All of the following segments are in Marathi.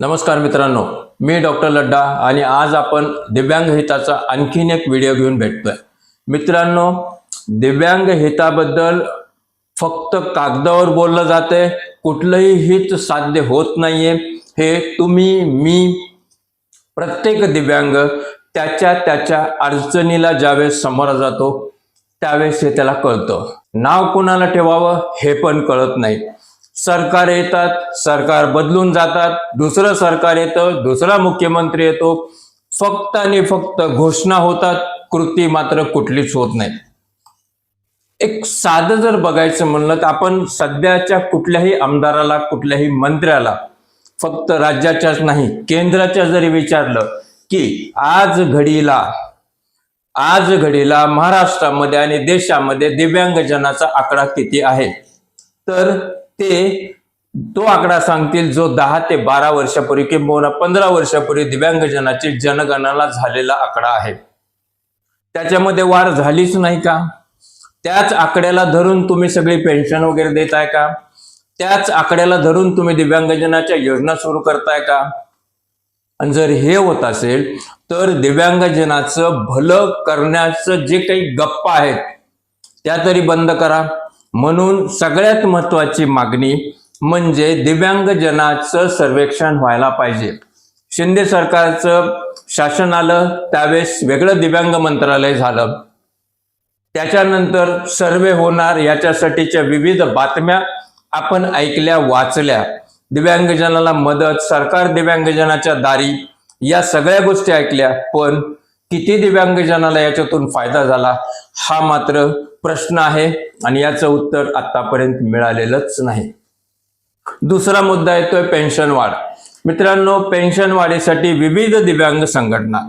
नमस्कार मित्रांनो मी डॉक्टर लड्डा आणि आज आपण दिव्यांग हिताचा आणखीन एक व्हिडिओ घेऊन भेटतोय. मित्रांनो दिव्यांग हिताबद्दल फक्त कागदावर बोललं जाते कुठलंही हित साध्य होत नाहीये. हे तुम्ही मी प्रत्येक दिव्यांग त्याच्या त्याच्या अडचणीला ज्यावेळेस समोर जातो त्यावेळेस हे त्याला कळतं. नाव कोणाला ठेवावं हे पण कळत नाही. सरकार येतात सरकार बदलून जातात दुसरं सरकार येतं दुसरा मुख्यमंत्री येतो. फक्त आणि फक्त घोषणा होतात कृती मात्र कुठलीच होत नाही. एक साधं जर बघायचं म्हणलं तर आपण सध्याच्या कुठल्याही आमदाराला कुठल्याही मंत्र्याला फक्त राज्याच्याच नाही केंद्राच्या जरी विचारलं की आज घडीला आज घडीला महाराष्ट्रामध्ये आणि देशामध्ये दिव्यांगजनाचा आकडा किती आहे? तर ते तो आकडा सांगतील जो दहा ते बारा वर्षापूर्वी किंवा पंधरा वर्षापूर्वी दिव्यांगजनाची जनगणना झालेला आकडा आहे. त्याच्यामध्ये वाढ झालीच नाही का? त्याच आकड्याला धरून तुम्ही सगळी पेन्शन वगैरे देताय का? त्याच आकड्याला धरून तुम्ही दिव्यांगजनाच्या योजना सुरू करताय का? आणि जर हे होत असेल तर दिव्यांगजनाचं भलं करण्याचं जे काही गप्पा आहेत त्या तरी बंद करा. म्हणून सगळ्यात महत्वाची मागणी म्हणजे दिव्यांगजनाचं सर्वेक्षण व्हायला पाहिजे. शिंदे सरकारचं शासन आलं त्यावेळेस वेगळं दिव्यांग मंत्रालय झालं. त्याच्यानंतर सर्वे होणार याच्यासाठीच्या विविध बातम्या आपण ऐकल्या वाचल्या. दिव्यांगजनाला मदत सरकार दिव्यांगजनाच्या दारी या सगळ्या गोष्टी ऐकल्या पण किती दिव्यांगजनाला याच्यातून फायदा झाला? हा मात्र प्रश्न आहे आणि याचं उत्तर आतापर्यंत मिळालेलंच नाही. दुसरा मुद्दा येतोय पेन्शन वाढ. मित्रांनो पेन्शन वाढीसाठी विविध दिव्यांग संघटना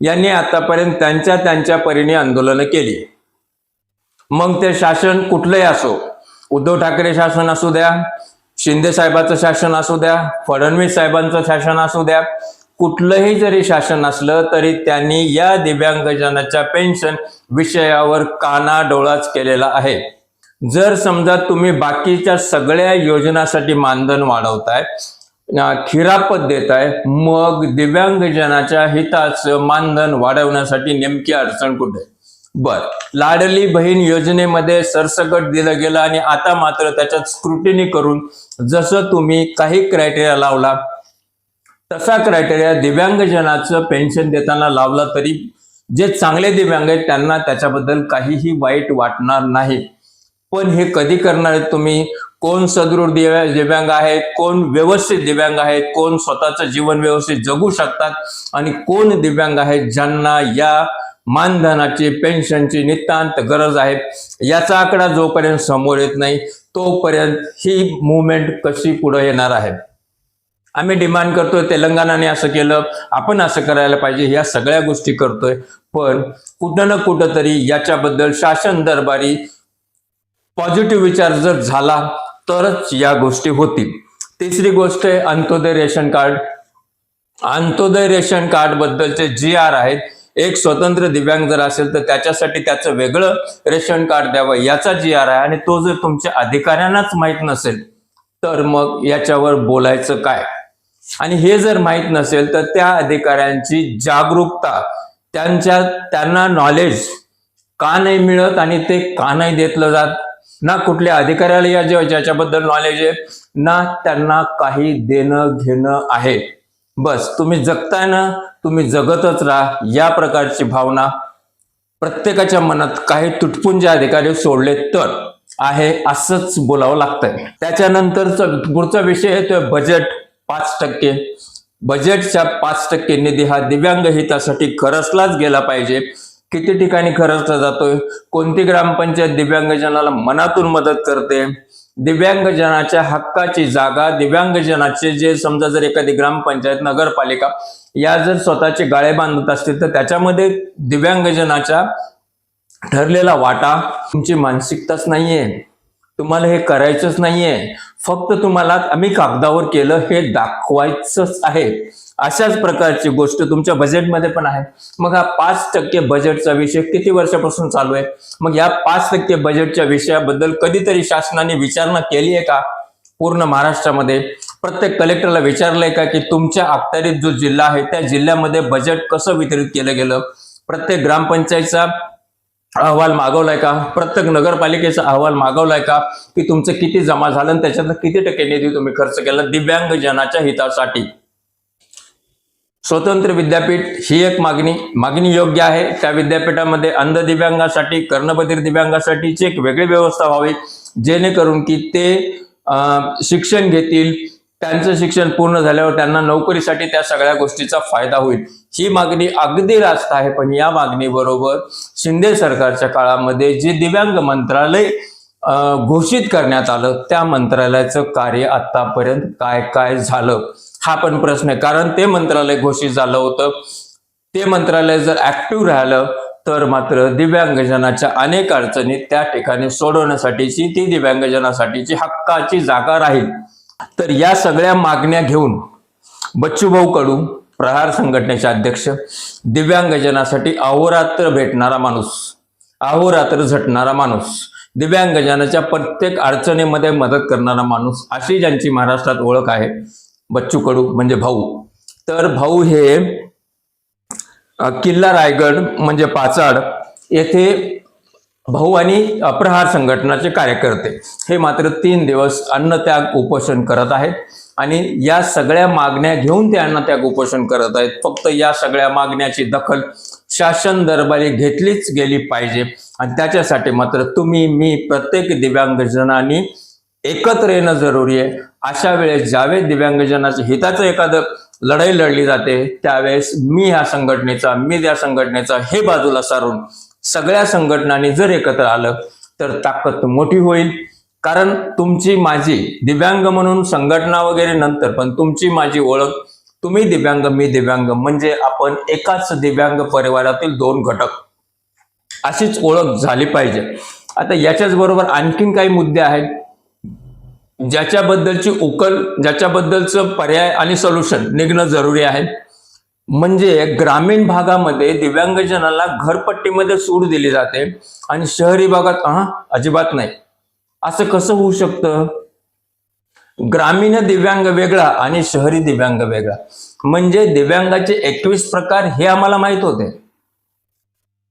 यांनी आतापर्यंत त्यांच्या त्यांच्या परीने आंदोलनं केली. मग ते शासन कुठलंही असो उद्धव ठाकरे शासन असू द्या शिंदे साहेबाचं शासन असू द्या फडणवीस साहेबांचं शासन असू द्या कुठलंही जरी शासन असलं तरी त्यांनी या दिव्यांगजनाच्या पेन्शन विषयावर कानाडोळाच केलेला आहे. जर समजा तुम्ही बाकीच्या सगळ्या योजनासाठी मानधन वाढवताय खिरापत देताय मग दिव्यांगजनाच्या हिताचं मानधन वाढवण्यासाठी नेमकी अडचण कुठे? बर लाडली बहीण योजनेमध्ये सरसकट दिलं गेलं आणि आता मात्र त्याच्यात स्क्रुटिनी करून जसं तुम्ही काही क्रायटेरिया लावला तसा क्रायटेरिया दिव्यांगजनाचं पेन्शन देताना लावला तरी जे चांगले दिव्यांग आहेत त्यांना त्याच्याबद्दल काहीही वाईट वाटणार नाही. पण हे कधी करणार आहेत तुम्ही? कोण सदृढ दिव्या दिव्यांग आहेत कोण व्यवस्थित दिव्यांग आहेत कोण स्वतःचं जीवन व्यवस्थित जगू शकतात? आणि कोण दिव्यांग आहेत ज्यांना या मानधनाची पेन्शनची नितांत गरज आहे? याचा आकडा जोपर्यंत समोर येत नाही तोपर्यंत ही मुवमेंट कशी पुढे येणार आहे? आम्ही डिमांड करतोय तेलंगणाने असं केलं आपण असं करायला पाहिजे या सगळ्या गोष्टी करतोय. पण कुठं ना कुठं तरी याच्याबद्दल शासन दरबारी पॉझिटिव्ह विचार जर झाला तरच या गोष्टी होतील. तिसरी गोष्ट आहे Antyodaya ration card. Antyodaya ration card बद्दलचे जी आर आहेत एक स्वतंत्र दिव्यांग जर असेल तर त्याच्यासाठी त्याचं वेगळं रेशन कार्ड द्यावं याचा जी आर आहे. आणि तो जर तुमच्या अधिकाऱ्यांनाच माहीत नसेल तर मग याच्यावर बोलायचं काय? आणि हे जर माहीत नसेल तर त्या अधिकाऱ्यांची जागरूकता त्यांच्या त्यांना नॉलेज का नाही मिळत आणि ते का नाही देतलं जात? ना कुठल्या अधिकाऱ्याला या ज्याच्याबद्दल नॉलेज आहे ना त्यांना काही देणं घेणं आहे. बस तुम्ही जगताय ना तुम्ही जगतच राहा या प्रकारची भावना प्रत्येकाच्या मनात काही तुटपुंजे अधिकारी सोडले तर आहे असंच बोलावं लागतंय. त्याच्यानंतरचा पुढचा विषय आहे तो बजेट पाच टक्के. बजेटच्या पाच टक्के निधी हा दिव्यांग हितासाठी खरचलाच गेला पाहिजे. किती ठिकाणी खर्चला जातोय? कोणती ग्रामपंचायत दिव्यांगजनाला मनातून मदत करते? दिव्यांगजनाच्या हक्काची जागा दिव्यांगजनाचे जे समजा जर एखादी ग्रामपंचायत नगरपालिका या जर स्वतःचे गाळे बांधत असतील तर त्याच्यामध्ये दिव्यांगजनाच्या ठरलेला वाटा तुमची मानसिकताच नाहीये. तुम्हाला हे करायचंच नाहीये. फक्त तुम्हाला आम्ही कागदावर केलं हे दाखवायचंच आहे. अशाच प्रकारची गोष्ट तुमच्या बजेटमध्ये पण आहे. मग हा पाच टक्के बजेटचा विषय किती वर्षापासून चालू आहे? मग या पाच टक्के बजेटच्या विषयाबद्दल कधीतरी शासनाने विचारणा केली आहे का? पूर्ण महाराष्ट्रामध्ये. प्रत्येक कलेक्टरला विचारलंय का की तुमच्या अखत्यारीत जो जिल्हा आहे त्या जिल्ह्यामध्ये बजेट कसं वितरित केलं गेलं? प्रत्येक ग्रामपंचायतचा अहवाल मागवलाय का? प्रत्येक नगरपालिकेचा अहवाल मागवलाय का? की तुमचं किती जमा झालं आणि त्याच्यात किती टक्के निधी तुम्ही खर्च केला दिव्यांग जनाच्या हितासाठी? स्वतंत्र विद्यापीठ ही एक मागणी मागणी योग्य आहे. त्या विद्यापीठामध्ये अंध दिव्यांगासाठी कर्णबधीर दिव्यांगासाठीची एक वेगळी व्यवस्था व्हावी जेणेकरून की ते शिक्षण घेतील त्यांचं शिक्षण पूर्ण झाल्यावर त्यांना नोकरीसाठी त्या सगळ्या गोष्टीचा फायदा होईल. ही मागणी अगदी रास्त आहे पण या मागणीबरोबर शिंदे सरकारच्या काळामध्ये जे दिव्यांग मंत्रालय घोषित करण्यात आलं त्या मंत्रालयाचं कार्य आतापर्यंत काय काय झालं? हा पण प्रश्न आहे. कारण ते मंत्रालय घोषित झालं होतं. ते मंत्रालय जर ऍक्टिव्ह राहिलं तर मात्र दिव्यांगजनाच्या अनेक अडचणी त्या ठिकाणी सोडवण्यासाठीची ती दिव्यांगजनासाठीची हक्काची जागा राहील. तर या सगळ्या मागण्या घेऊन बच्चूभाऊ कडू प्रहार संघटनेचे अध्यक्ष दिव्यांगजनासाठी अहोरात्र भेटणारा माणूस अहोरात्र झटणारा माणूस दिव्यांगजनाच्या प्रत्येक अडचणीमध्ये मदत करणारा माणूस अशी ज्यांची महाराष्ट्रात ओळख आहे बच्चू कडू म्हणजे भाऊ. तर भाऊ हे किल्ला रायगड म्हणजे पाचाड येथे भाऊ आणि अप्रहार संघटनाचे कार्यकर्ते हे मात्र तीन दिवस अन्नत्याग उपोषण करत आहेत आणि या सगळ्या मागण्या घेऊन ते अन्नत्याग उपोषण करत आहेत. फक्त या सगळ्या मागण्याची दखल शासन दरबारी घेतलीच गेली पाहिजे. आणि त्याच्यासाठी मात्र तुम्ही मी प्रत्येक दिव्यांगजनांनी एकत्र येणं जरुरी आहे. अशा वेळेस ज्यावेळेस दिव्यांगजनाच्या हिताचं एखादं लढाई लढली जाते त्यावेळेस मी ह्या संघटनेचा मी त्या संघटनेचा हे बाजूला सारून सगळ्या संघटनांनी जर एकत्र आलं तर ताकद मोठी होईल. कारण तुमची माझी दिव्यांग म्हणून संघटना वगैरे नंतर पण तुमची माझी ओळख तुम्ही दिव्यांग मी दिव्यांग म्हणजे आपण एकाच दिव्यांग परिवारातील दोन घटक. अशीच ओळख झाली पाहिजे. आता याच्याच बरोबर आणखीन काही मुद्दे आहेत. ज्याच्याबद्दलची उकल ज्याच्याबद्दलचं पर्याय आणि सोल्युशन निघणं जरुरी आहे. म्हणजे ग्रामीण भागामध्ये दिव्यांगजनाला घरपट्टीमध्ये सूट दिली जाते आणि शहरी भागात हा अजिबात नाही. असं कसं होऊ शकतं? ग्रामीण दिव्यांग वेगळा आणि शहरी दिव्यांग वेगळा. म्हणजे दिव्यांगाचे एकवीस प्रकार हे आम्हाला माहीत होते.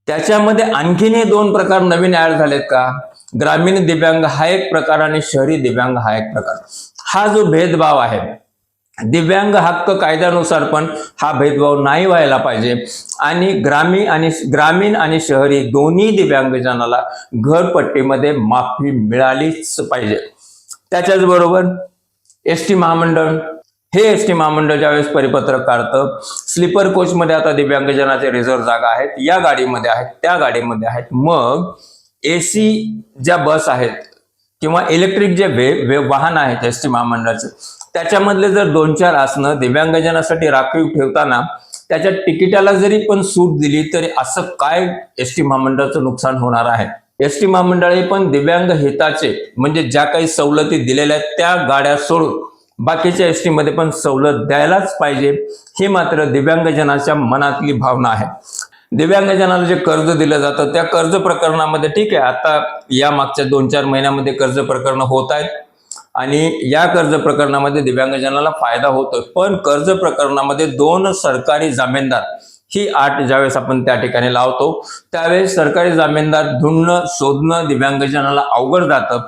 त्याच्यामध्ये आणखीनही दोन प्रकार नवीन ऍड झालेत का? ग्रामीण दिव्यांग हा एक प्रकार आणि शहरी दिव्यांग हा एक प्रकार. हा जो भेदभाव आहे दिव्यांग हक्क कायद्यानुसार पण हा भेदभाव नाही व्हायला पाहिजे. आणि ग्रामीण आणि ग्रामीण आणि शहरी दोन्ही दिव्यांगजनाला घरपट्टीमध्ये माफी मिळालीच पाहिजे. त्याच्याच बरोबर एस टी महामंडळ हे एस टी महामंडळ ज्यावेळेस परिपत्रक काढतं स्लीपर कोचमध्ये आता दिव्यांगजनाचे रिझर्व्ह जागा आहेत या गाडीमध्ये आहेत त्या गाडीमध्ये आहेत. मग एसी ज्या बस आहेत किंवा इलेक्ट्रिक जे वे, वे वाहन आहेत एस टी महामंडळाचे त्याच्यामधले जर दोन चार आसनं दिव्यांगजनासाठी राखीव ठेवताना त्याच्या तिकिटाला जरी पण सूट दिली तरी असं काय एस टी महामंडळाचं नुकसान होणार आहे? एस टी महामंडळे पण दिव्यांग हिताचे म्हणजे ज्या काही सवलती दिलेल्या आहेत त्या गाड्या सोडून बाकीच्या एसमध्ये पण सवलत द्यायलाच पाहिजे ही मात्र दिव्यांगजनाच्या मनातली भावना आहे. दिव्यांगजनाला जे कर्ज दिलं जातं त्या कर्ज प्रकरणामध्ये ठीक आहे आता या मागच्या दोन चार महिन्यामध्ये कर्ज प्रकरण होत आहेत. आणि या कर्ज प्रकरणामध्ये दिव्यांगजनाला फायदा होतोय. पण कर्ज प्रकरणामध्ये दोन सरकारी जामीनदार ही आठ ज्यावेळेस आपण त्या ठिकाणी लावतो त्यावेळेस सरकारी जामीनदार ढूंढणं शोधणं दिव्यांगजनाला अवघड जातं.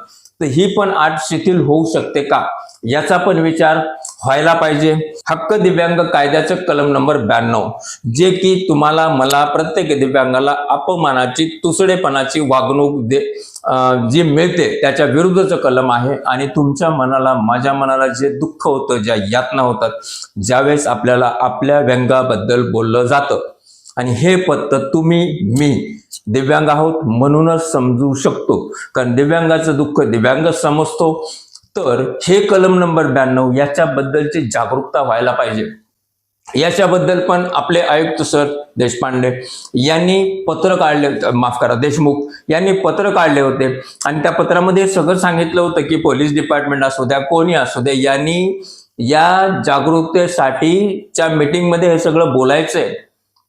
तर ही पण आठ शिथिल होऊ शकते का? याचा पण विचार व्हायला पाहिजे. हक्क दिव्यांग कायद्याचं कलम नंबर ब्याण्णव. जे की तुम्हाला मला प्रत्येक दिव्यांगाला अपमानाची तुसडेपणाची वागणूक दे जी मिळते त्याच्या विरुद्धचं कलम आहे आणि तुमच्या मनाला माझ्या मनाला जे दुःख होतं ज्या यातना होतात ज्यावेळेस आपल्याला आपल्या व्यंगाबद्दल बोललं जातं. आणि हे पत्र तुम्ही मी दिव्यांग आहोत म्हणूनच समजू शकतो. कारण दिव्यांगाचं दुःख दिव्यांग समजतो. तर हे कलम नंबर ब्याण्णव याच्याबद्दलची जागरूकता व्हायला पाहिजे. याच्याबद्दल पण आपले आयुक्त सर देशपांडे यांनी पत्र काढले माफ करा देशमुख यांनी पत्र काढले होते. आणि त्या पत्रामध्ये सगळं सांगितलं होतं की पोलीस डिपार्टमेंट असू द्या कोणी असू द्या यांनी या जागरूकतेसाठीच्या मीटिंगमध्ये हे सगळं बोलायचंय.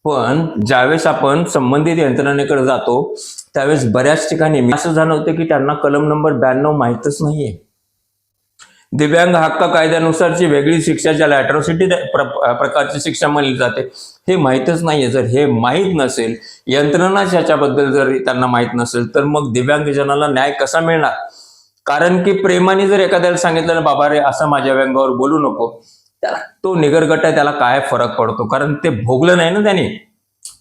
पण ज्यावेळेस आपण संबंधित यंत्रणेकडे जातो त्यावेळेस बऱ्याच ठिकाणी असं जाणवतं की त्यांना कलम नंबर ब्याण्णव माहीतच नाहीये. दिव्यांग हक्क कायद्यानुसारची वेगळी शिक्षा ज्याला अॅट्रॉसिटी प्रकारची शिक्षा मानली जाते हे माहीतच नाहीये. जर हे माहीत नसेल यंत्रणाच ह्याच्याबद्दल जर त्यांना माहीत नसेल तर मग दिव्यांगजनाला न्याय कसा मिळणार? कारण की प्रेमाने जर एखाद्याला सांगितलं ना बाबा रे असं माझ्या व्यंगावर बोलू नको त्याला तो निगरगट आहे त्याला काय फरक पडतो? कारण ते भोगलं नाही ना त्याने.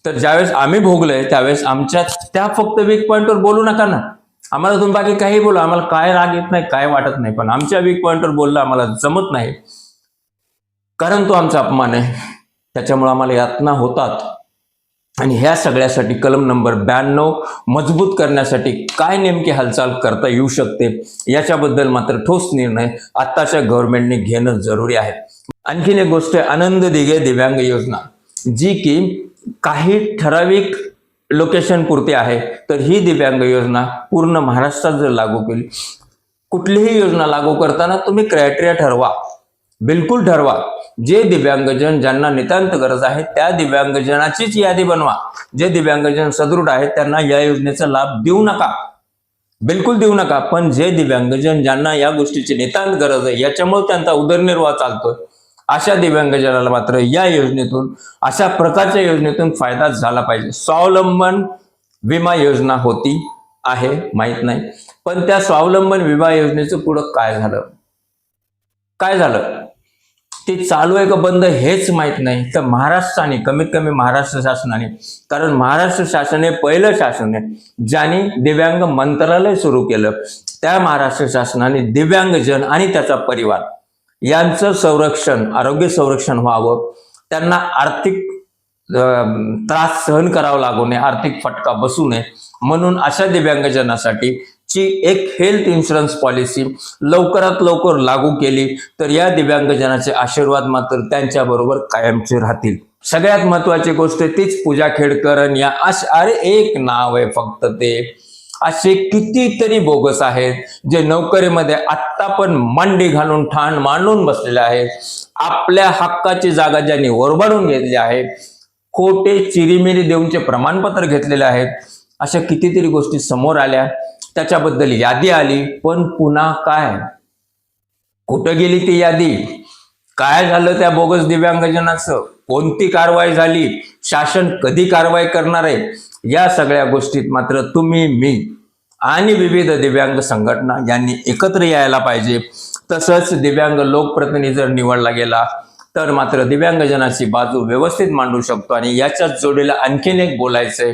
तर ज्यावेळेस आम्ही भोगलोय त्यावेळेस आमच्या त्या फक्त वीक पॉईंटवर बोलू नका ना. आम्हाला तुम्ही बाकी काही बोला. आम्हाला काय राग येत नाही काय वाटत नाही पण आमच्या वीक पॉईंटवर बोललं आम्हाला जमत नाही. कारण तो आमचा अपमान आहे. त्याच्यामुळे आम्हाला यातना होतात. आणि ह्या सगळ्यासाठी कलम नंबर ब्याण्णव मजबूत करण्यासाठी काय नेमकी हालचाल करता येऊ शकते याच्याबद्दल मात्र ठोस निर्णय आत्ताच्या गव्हर्नमेंटने घेणं जरुरी आहे. आणखीन एक गोष्ट आनंद दिघे दिव्यांग योजना जी की काही ठराविक लोकेशन पुरती आहे तर ही दिव्यांग योजना पूर्ण महाराष्ट्रात जर लागू केली कुठलीही योजना लागू करताना तुम्ही क्रायटेरिया ठरवा. बिलकुल ठरवा. जे दिव्यांगजन ज्यांना नितांत गरज आहे त्या दिव्यांगजनाचीच यादी बनवा. जे दिव्यांगजन सदृढ आहेत त्यांना या योजनेचा लाभ देऊ नका. बिलकुल देऊ नका पण जे दिव्यांगजन ज्यांना या गोष्टीची नितांत गरज आहे याच्यामुळे त्यांचा उदरनिर्वाह चालतोय. अशा दिव्यांगजनाला मात्र या योजनेतून अशा प्रकारच्या योजनेतून फायदा झाला पाहिजे. स्वावलंबन विमा योजना होती आहे माहीत नाही. पण त्या स्वावलंबन विमा योजनेचं पुढं काय झालं? काय झालं? ते चालू आहे का बंद हेच माहीत नाही. तर महाराष्ट्राने कमीत कमी महाराष्ट्र शासनाने कारण महाराष्ट्र शासन हे पहिलं शासन आहे ज्याने दिव्यांग मंत्रालय सुरू केलं. त्या महाराष्ट्र शासनाने दिव्यांगजन आणि त्याचा परिवार यांचं संरक्षण आरोग्य संरक्षण व्हावं. त्यांना आर्थिक त्रास सहन करावा लागू नये आर्थिक फटका बसू नये. म्हणून अशा दिव्यांगजनासाठी ची एक हेल्थ इन्शुरन्स पॉलिसी लवकरात लवकर लागू केली तर या दिव्यांगजनाचे आशीर्वाद मात्र त्यांच्याबरोबर कायमचे राहतील. सगळ्यात महत्वाची गोष्ट तीच पूजा खेडकरन या अश अरे एक नाव आहे फक्त ते. असे कितीतरी बोगस आहेत जे नोकरीमध्ये आत्ता पण मांडी घालून ठाण मांडून बसलेले आहेत. आपल्या हक्काची जागा ज्यांनी ओरबाडून घेतली आहे खोटे चिरीमिरी देऊनचे प्रमाणपत्र घेतलेले आहेत. अशा कितीतरी गोष्टी समोर आल्या. त्याच्याबद्दल यादी आली. पण पुन्हा काय? कुठं गेली ती यादी? काय झालं त्या बोगस दिव्यांगजनाचं? कोणती कारवाई झाली? शासन कधी कारवाई करणार आहे? या सगळ्या गोष्टीत मात्र तुम्ही मी आणि विविध दिव्यांग संघटना यांनी एकत्र यायला पाहिजे. तसंच दिव्यांग लोकप्रतिनिधी जर निवडला गेला तर मात्र दिव्यांगजनाची बाजू व्यवस्थित मांडू शकतो आणि याच्याच जोडीला आणखीन एक बोलायचंय.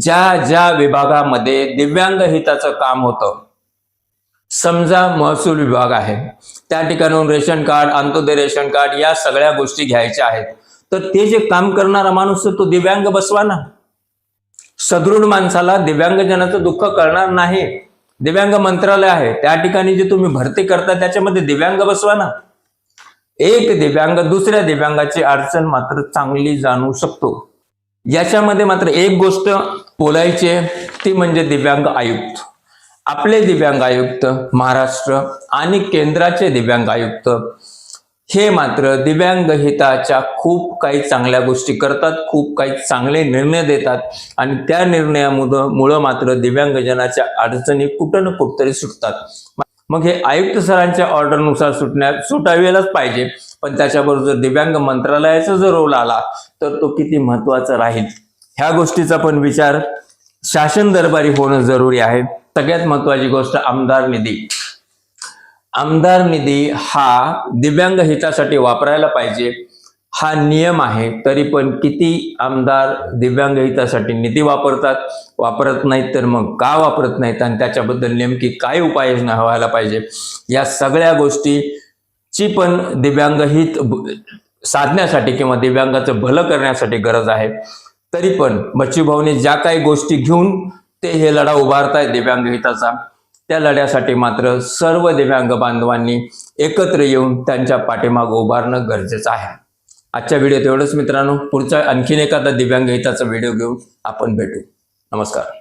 ज्या ज्या विभागामध्ये दिव्यांग हिताचं काम होतं समजा महसूल विभाग आहे त्या ठिकाणून ration card Antyodaya ration card या सगळ्या गोष्टी घ्यायच्या आहेत. तर ते जे काम करणारा माणूस तो दिव्यांग बसवा ना सदृढ माणसाला दिव्यांगजनाचं दुःख कळणार नाही. दिव्यांग मंत्रालय आहे. त्या ठिकाणी जे तुम्ही भरती करता त्याच्यामध्ये दिव्यांग बसवा ना. एक दिव्यांग दुसऱ्या दिव्यांगाची अडचण मात्र चांगली जाणू शकतो. याच्यामध्ये मात्र एक गोष्ट बोलायची आहे, ती म्हणजे दिव्यांग आयुक्त. आपले दिव्यांग आयुक्त महाराष्ट्र आणि केंद्राचे दिव्यांग आयुक्त हे मात्र दिव्यांग हिताच्या खूप काही चांगल्या गोष्टी करतात खूप काही चांगले निर्णय देतात आणि त्या निर्णयामुळं मुळं मात्र दिव्यांगजनाच्या अडचणी कुठं ना कुठतरी सुटतात. मग हे आयुक्त सरांच्या ऑर्डरनुसार सुटण्या सुटावेलाच पाहिजे. पण त्याच्याबरोबर जर दिव्यांग मंत्रालयाचा जर रोल आला तर तो किती महत्त्वाचा राहील? ह्या गोष्टीचा पण विचार शासन दरबारी होणं जरुरी आहे. सगळ्यात महत्वाची गोष्ट आमदार निधी. आमदार निधी हा दिव्यांग हितासाठी वापरायला पाहिजे. हा नियम आहे तरी पण किती आमदार दिव्यांग हितासाठी निधी वापरतात वापरत नाहीत तर मग का वापरत नाहीत आणि त्याच्याबद्दल नेमकी काय उपाययोजना व्हायला पाहिजे? या सगळ्या गोष्टीची पण दिव्यांगहित साधण्यासाठी किंवा दिव्यांगाचं भलं करण्यासाठी गरज आहे. तरी पण बच्चूभाऊने ज्या काही गोष्टी घेऊन ते हे लढा उभारतायत दिव्यांग हिताचा. त्या लढ्यासाठी मात्र सर्व दिव्यांग बांधवांनी एकत्र येऊन त्यांच्या पाठीमाग उभारणं गरजेचं आहे. आजच्या व्हिडिओत एवढंच मित्रांनो. पुढचा आणखीन एखादा दिव्यांग हिताचा व्हिडिओ घेऊन आपण भेटू. नमस्कार.